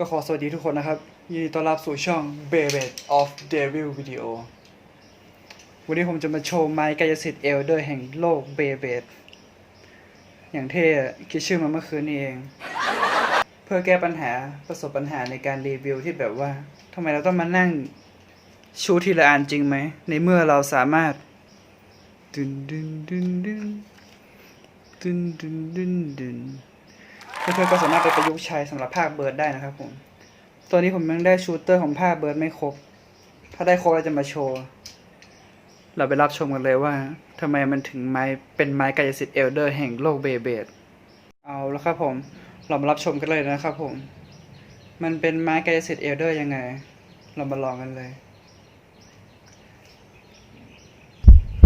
ก็ขอสวัสดีทุกคนนะครับ ยินดีต้อนรับสู่ช่อง b a b e of Devil Video วันนี้ผมจะมาโชว์ไม้กายสิทธิ์เอลเดอร์แห่งโลกเบเบตอย่างเท่คิดชื่อมาเมื่อคืนนี้เอง เพื่อแก้ปัญหาประสบปัญหาในการรีวิวที่แบบว่าทำไมเราต้องมานั่งชูทีละอันจริงไหม ในเมื่อเราสามารถดึนดึนดึนดึนดึนดึนดึน เพื่อนๆก็สามารถไปประยุกต์ใช้สำหรับภาคเบิร์ดได้นะครับผมตัวนี้ผมยังได้ชูเตอร์ของภาคเบิร์ดไม่ครบ ถ้าได้ครบเราจะมาโชว์ เราไปรับชมกันเลยว่าทำไมมันถึงไม้เป็นไม้กายสิทธิ์เอลเดอร์แห่งโลกเบเบดเอาแล้วครับผมเรามารับชมกันเลยนะครับผม มันเป็นไม้กายสิทธิ์เอลเดอร์ยังไง เรามาลองกันเลย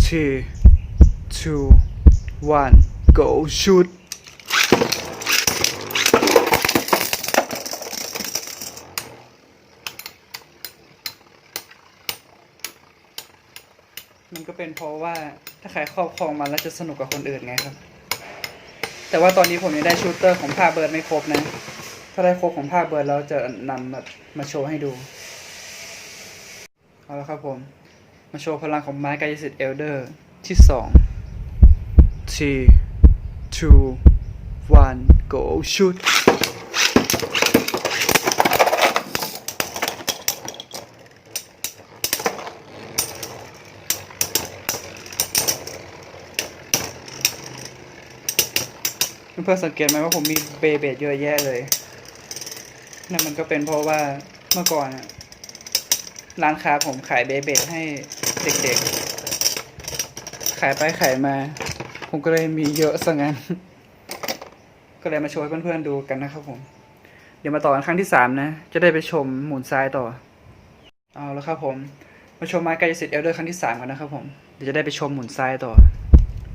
three two one go shoot ก็เป็นเพราะว่าถ้าใครครอบครองมันแล้วจะสนุกกับคนอื่นไงครับ แต่ว่าตอนนี้ผมยังได้ชูเตอร์ของภาคเบิร์ดไม่ครบนะ ถ้าได้ครบของภาคเบิร์ดเราจะนำมามาโชว์ให้ดูเอาละครับผม มาโชว์พลังของไม้กายสิทธิ์เอลเดอร์ที่สอง three two one go shoot เพื่อนสังเกตไหมว่าผมมีเบเบดเยอะแยะเลยนั่นมันก็เป็นเพราะว่าเมื่อก่อนร้านค้าผมขายเบเบดให้เด็กๆ ขายไปขายมา ผมก็เลยมีเยอะซะงั้น ก็เลยมาโชว์ให้เพื่อนๆดูกันนะครับผม เดี๋ยวมาต่อกันครั้งที่สามนะ จะได้ไปชมหมุนซ้ายต่อ เอาแล้วครับผม มาชมไม้กายสิทธิ์เอลเดอร์ครั้งที่สามกันนะครับผม เดี๋ยวจะได้ไปชมหมุนซ้ายต่อ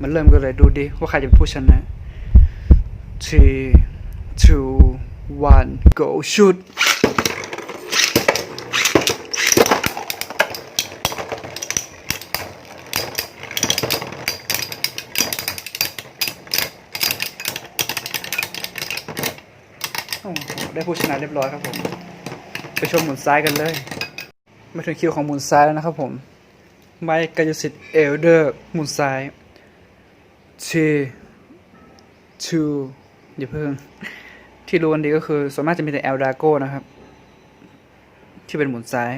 มันเริ่มกันเลยดูดิว่าใครจะเป็นผู้ชนะ three two one go shoot ได้ผู้ชนะเรียบร้อยครับผม ไปชมหมุนซ้ายกันเลย มาถึงคิวของหมุนซ้ายแล้วนะครับผม ไมค์กายสิทธิ์เอลเดอร์หมุนซ้าย three two อย่าเพิ่ง ที่รู้กันดีก็คือส่วนมากจะมีแต่เอลดาโก้นะครับ ที่เป็นหมุนซ้าย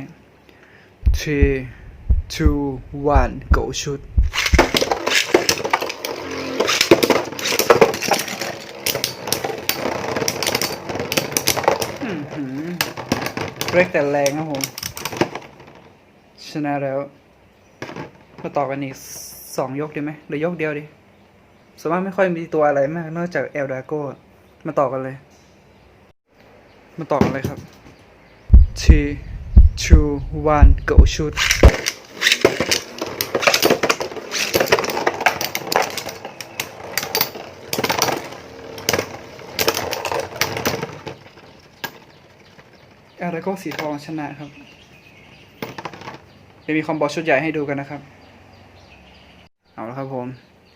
three two one go shoot อื้อหือเรกแต่แรงครับผม ชนะแล้ว มาต่อกันอีกสองยกดีไหมหรือยกเดียวดี ส่วนมากไม่ค่อยมีตัวอะไรมาก นอกจากเอลดาโก้มาต่อกันเลย มาต่อกันเลยครับ three two one go shoot เอลดาโก้สีทองชนะครับเดี๋ยวมีคอมโบชุดใหญ่ให้ดูกันนะครับ เอาละครับผม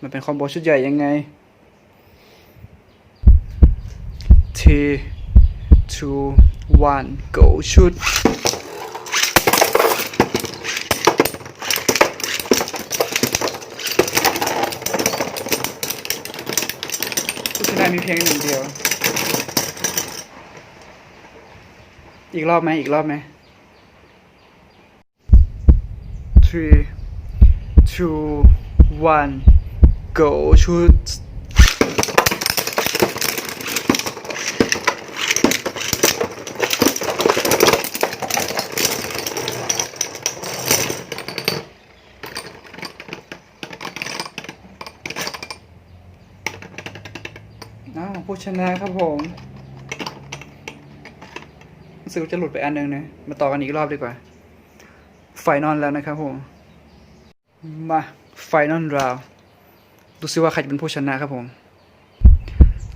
มันเป็นคอมโบชุดใหญ่ยังไง T two one go shoot ผู้ชนะมีเพียงหนึ่งเดียว อีกรอบไหมอีกรอบไหม three two one go shoot อ้าผู้ชนะครับผมรู้สึกจะหลุดไปอันหนึงนะ มาต่อกันอีกรอบดีกว่า ไฟนอลแล้วนะครับผม มา ไฟนอลราว ดูซิว่าใครจะเป็นผู้ชนะครับผม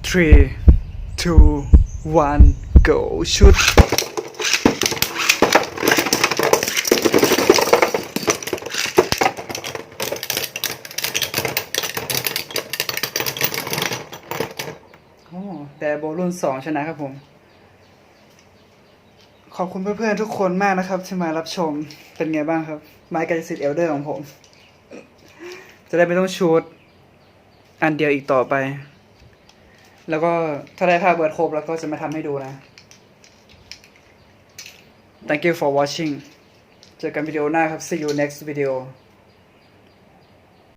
three two one go shoot โอ้แต่โบรุ่นสองชนะครับผม ขอบคุณเพื่อนๆทุกคนมากนะครับ ที่มารับชมเป็นไงบ้างครับ ไม้กายสิทธิ์เอลเดอร์ของผม จะได้ไม่ต้องชูด อันเดียวอีกต่อไป แล้วก็ถ้าได้ภาพเบิร์ดครบ แล้วก็จะมาทำให้ดูนะ Thank you for watching เจอกันวิดีโอหน้าครับ see you next video